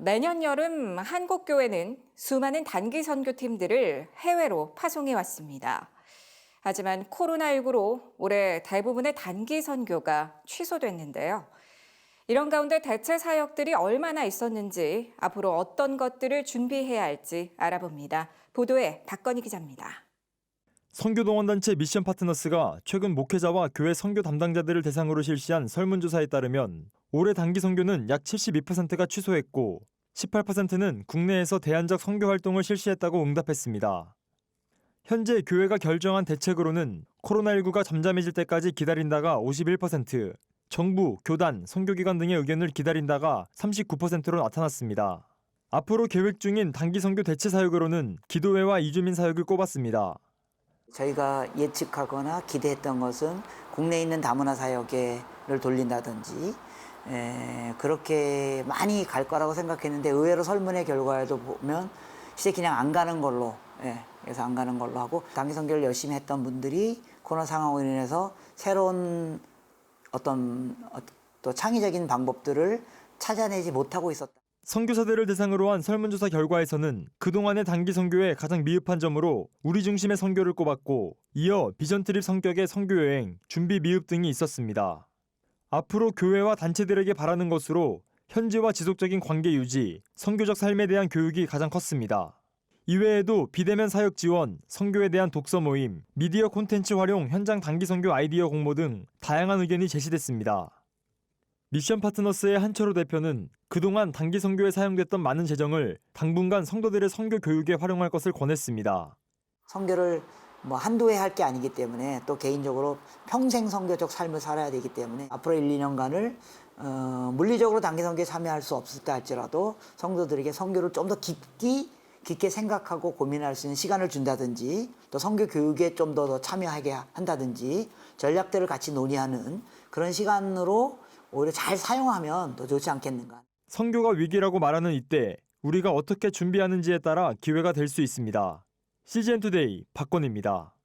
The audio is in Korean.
매년 여름 한국 교회는 수많은 단기 선교팀들을 해외로 파송해 왔습니다. 하지만 코로나19로 올해 대부분의 단기 선교가 취소됐는데요. 이런 가운데 대체 사역들이 얼마나 있었는지 앞으로 어떤 것들을 준비해야 할지 알아봅니다. 보도에 박건희 기자입니다. 선교동원단체 미션 파트너스가 최근 목회자와 교회 선교 담당자들을 대상으로 실시한 설문조사에 따르면 올해 단기 선교는 약 72%가 취소했고 18%는 국내에서 대안적 선교 활동을 실시했다고 응답했습니다. 현재 교회가 결정한 대책으로는 코로나19가 잠잠해질 때까지 기다린다가 51%, 정부, 교단, 선교기관 등의 의견을 기다린다가 39%로 나타났습니다. 앞으로 계획 중인 단기 선교 대체 사역으로는 기도회와 이주민 사역을 꼽았습니다. 저희가 예측하거나 기대했던 것은 국내에 있는 다문화 사역회를 돌린다든지 에, 그렇게 많이 갈 거라고 생각했는데 의외로 설문의 결과에도 보면 시대 그냥 안 가는 걸로 예, 그래서 안 가는 걸로 하고 단기 선교를 열심히 했던 분들이 코로나 상황으로 인해서 새로운 어떤 어, 또 창의적인 방법들을 찾아내지 못하고 있었다. 선교사들을 대상으로 한 설문조사 결과에서는 그동안의 단기 선교에 가장 미흡한 점으로 우리 중심의 선교를 꼽았고 이어 비전 트립 성격의 선교 여행, 준비 미흡 등이 있었습니다. 앞으로 교회와 단체들에게 바라는 것으로 현지와 지속적인 관계 유지, 선교적 삶에 대한 교육이 가장 컸습니다. 이외에도 비대면 사역 지원, 선교에 대한 독서 모임, 미디어 콘텐츠 활용 현장 단기 선교 아이디어 공모 등 다양한 의견이 제시됐습니다. 미션 파트너스의 한철호 대표는 그동안 단기 선교에 사용됐던 많은 재정을 당분간 성도들의 선교 교육에 활용할 것을 권했습니다. 선교를 뭐 한두 해 할 게 아니기 때문에 또 개인적으로 평생 선교적 삶을 살아야 되기 때문에 앞으로 1, 2년간을 어, 물리적으로 단기 선교에 참여할 수 없을다 할지라도 성도들에게 선교를 좀 더 깊이 깊게 생각하고 고민할 수 있는 시간을 준다든지 또 선교 교육에 좀 더 더 참여하게 한다든지 전략들을 같이 논의하는 그런 시간으로 오히려 잘 사용하면 더 좋지 않겠는가. 선교가 위기라고 말하는 이때 우리가 어떻게 준비하는지에 따라 기회가 될 수 있습니다. CGN 투데이 박건입니다.